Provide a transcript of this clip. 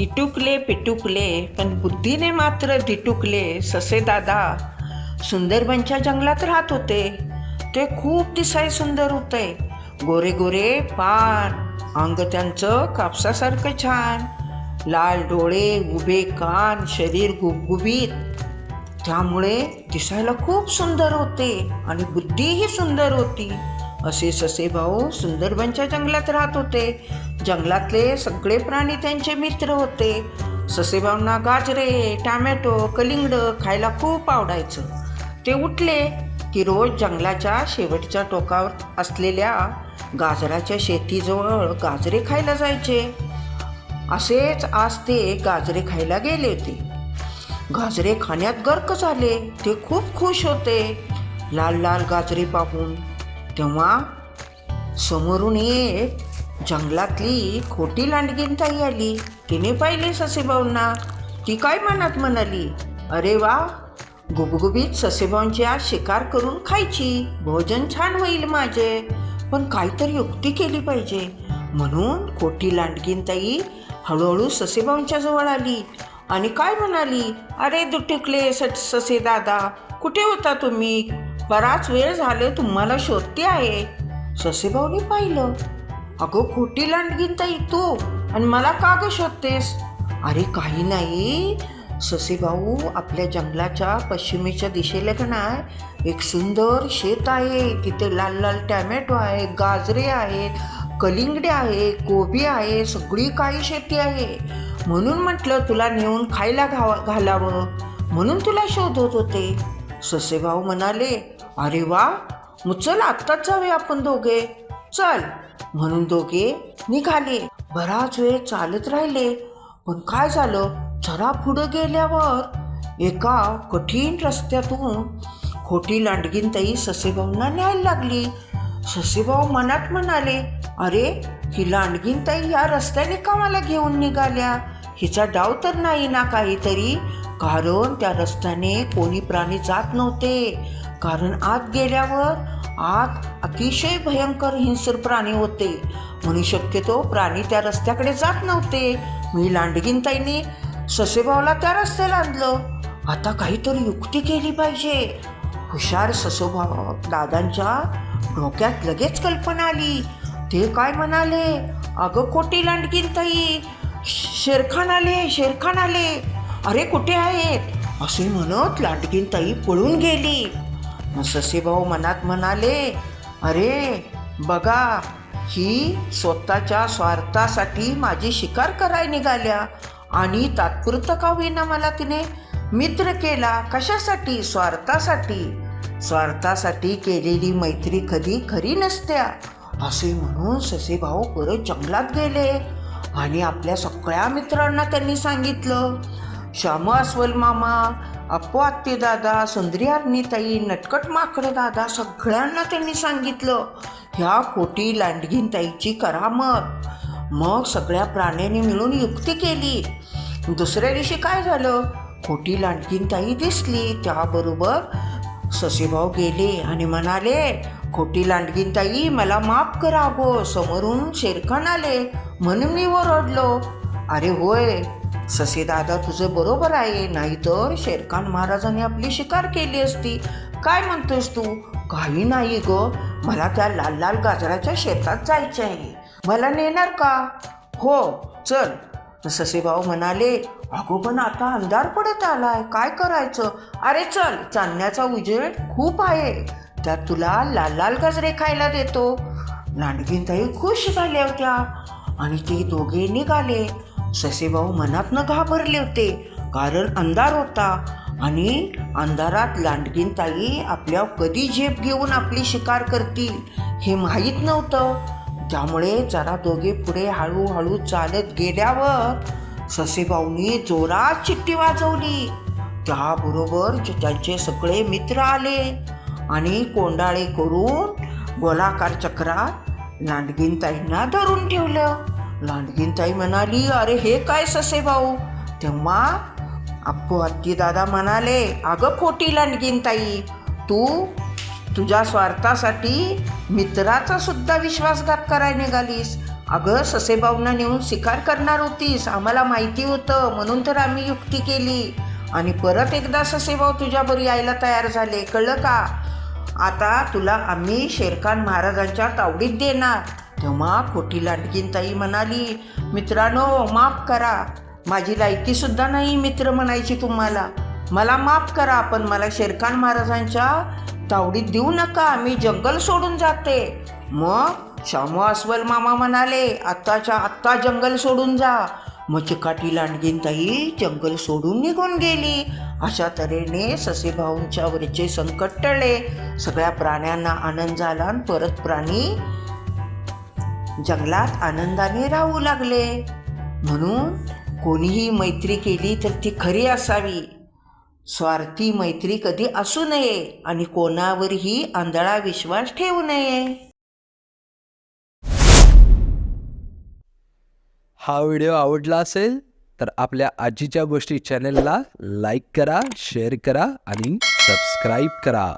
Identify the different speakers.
Speaker 1: इटुकले पिटुकले पण बुद्धीने मात्र दिटुकले ससे दादा. सुंदरबनच्या जंगलात राहत होते. ते खूप दिसाय सुंदर होते. गोरे गोरे पान अंग त्यांचं कापसासारखं छान. लाल डोळे उभे कान शरीर गुबगुबीत. त्यामुळे दिसायला खूप सुंदर होते आणि बुद्धीही सुंदर होती. असे ससे भाऊ सुंदरबनच्या जंगलात राहत होते. जंगलातले सगळे प्राणी त्यांचे मित्र होते. ससेभाऊंना गाजरे टॅमॅटो कलिंगड खायला खूप आवडायचं. ते उठले की रोज जंगलाच्या शेवटच्या टोकावर असलेल्या गाजराच्या शेतीजवळ गाजरे खायला जायचे. असेच आज ते गाजरे खायला गेले होते. गाजरे खाण्यात गर्क झाले. ते खूप खुश होते. लाल लाल गाजरे पाहून तेव्हा समोरून एक जंगलातली खोटी लांडगीनताई आली. तिने पाहिले ससेभाऊंना ती काय मनात म्हणाली? अरे वा गुबगुबीत ससेभाऊंची आज शिकार करून खायची. भोजन छान होईल माझे. पण काहीतरी युक्ती केली पाहिजे. म्हणून खोटी लांडगीनताई हळूहळू ससेभाऊंच्या जवळ आली आणि काय म्हणाली? अरे दुटिकले सट ससे दादा कुठे होता तुम्ही? बराच वेळ झाले तुम्हाला शोधते आहे. ससेभाऊने पाहिलं. अगं खोटी लांडगीन ताई तू. आणि मला का ग शोधतेस? अरे काही नाही. ससेभाऊ आपल्या जंगलाच्या पश्चिमेच्या दिशेला का नाही एक सुंदर शेत आहे. तिथे लाल लाल टॅमॅटो आहे गाजरे आहेत कलिंगडे आहे कोबी आहे सगळी काही शेती आहे. म्हणून म्हटलं तुला नेऊन खायला घावा घालावं. म्हणून तुला शोधत होते. ससेभाऊ म्हणाले अरे वा मग चल आत्ताच जाऊया आपण दोघे. चल म्हणून दोघे निघाले. बराच वेळ चालत राहिले. पण काय झालं? जरा पुढं गेल्यावर एका कठीण रस्त्यातून खोटी लांडगीनताई ससेबाऊंना न्यायला लागली. ससेभाऊ मनात म्हणाले अरे ही लांडगीनताई या रस्त्याने का मला घेऊन निघाल्या. हिचा डाव तर नाही ना काहीतरी कारण त्या रस्त्याने कोणी प्राणी जात नव्हते. कारण आत गेल्यावर आत अतिशय भयंकर हिंसर प्राणी होते. म्हणून शक्यतो प्राणी त्या रस्त्याकडे जात नव्हते. मी लांडगीनताईंनी ससेभाऊला त्या रस्त्याला आणलं. आता काहीतरी युक्ती केली पाहिजे. हुशार ससोभाव दादांच्या डोक्यात लगेच कल्पना आली. ते काय म्हणाले? अगं कोटी लांडगीनताई शेरखान आले शेरखान आले. अरे कुठे आहेत? असे म्हणत लांडगीनताई पळून गेली. मग ससेभाऊ मनात म्हणाले अरे बघा ही स्वतःच्या स्वार्थासाठी माझी शिकार कराय निघाल्या आणि तात्पुरतं का होईना मला तिने मित्र केला? कशासाठी? स्वार्थासाठी. स्वार्थासाठी केलेली मैत्री कधी खरी नसत्या. असे म्हणून ससेभाऊ परत जंगलात गेले आणि आपल्या सगळ्या मित्रांना त्यांनी सांगितलं श्याम अस्वल मामा अप्पू दादा सुंदरी ताई नटकट माकडे दादा सगळ्यांना त्यांनी सांगितलं. ह्या खोटी लांडगीनताईची करामत. मग सगळ्या प्राण्यांनी मिळून युक्ती केली. दुसऱ्या दिवशी काय झालं? खोटी लांडगीन ताई दिसली. त्याबरोबर ससेभाऊ गेले आणि म्हणाले खोटी लांडगीन ताई मला माफ करा गो. समोरून शेरखान आले. म्हणून मी ओरडलो. अरे होय. ससे दादा तुझं बरोबर आहे. नाहीतर शेरखान महाराजांनी आपली शिकार केली असती. काय म्हणतोस तू? काही नाही ग. मला त्या लाल लाल गाजराच्या शेतात जायचे आहे. मला नेणार का? हो चल. ससेभाऊ म्हणाले अगो पण आता अंधार पडत आलाय. काय करायचं? अरे चल. चांदण्याचा उजेड खूप आहे. त्यात तुला लाल लाल गजरे खायला देतो. लांडगीनताई खुश झाल्या होत्या आणि ते दोघे निघाले. ससेभाऊ मनातनं घाबरले होते. कारण अंधार होता. आणि अंधारात लांडगीनताई आपल्या कधी झेप घेऊन आपली शिकार करतील हे माहीत नव्हतं. त्यामुळे जरा दोघे पुढे हळूहळू चालत गेल्यावर ससेभाऊनी जोरात चिठ्ठी वाजवली. त्याबरोबर त्यांचे सगळे मित्र आले आणि कोंडाळे करून गोलाकार चक्रात लांडगीनताईंना धरून ठेवलं. लांडगीनताई म्हणाली अरे हे काय ससेभाऊ तेव्हा अप्पू हत्ती दादा म्हणाले अगं खोटी लांडगीनताई तू तुझ्या स्वार्थासाठी मित्राचा सुद्धा विश्वासघात करायला निघालीस. अगं ससेबाऊंना नेऊन शिकार करणार होतीस आम्हाला माहिती होतं म्हणून तर आम्ही युक्ती केली. आणि परत एकदा ससेबाऊ तुझ्याबरोबर यायला तयार झाले कळलं का? आता तुला आम्ही शेरखान महाराजांच्या तावडीत देणार. तेव्हा खोटी लाडकीनताई म्हणाली मित्रांनो माफ करा. माझी लायकीसुद्धा नाही मित्र म्हणायची तुम्हाला. मला माफ करा पण मला शेरखान महाराजांच्या तावडीत देऊ नका. मी जंगल सोडून जाते. मग शामू अस्वल मामा म्हणाले आत्ताच्या आत्ता जंगल सोडून जा. मग चिकाटी लांडगीन जंगल सोडून निघून गेली. अशा तऱ्हेने ससेभाऊंच्या वरचे संकट टळले. सगळ्या प्राण्यांना आनंद झाला आणि परत प्राणी जंगलात आनंदाने राहू लागले. म्हणून कोणीही मैत्री केली तर ती खरी असावी. स्वार्थी मैत्री कधी असू नये आणि कोणावरही आंधळा विश्वास ठेवू नये.
Speaker 2: हा व्हिडिओ आवडला असेल तर आपल्या आजीच्या गोष्टी चॅनेलला लाईक करा शेअर करा आणि सबस्क्राईब करा.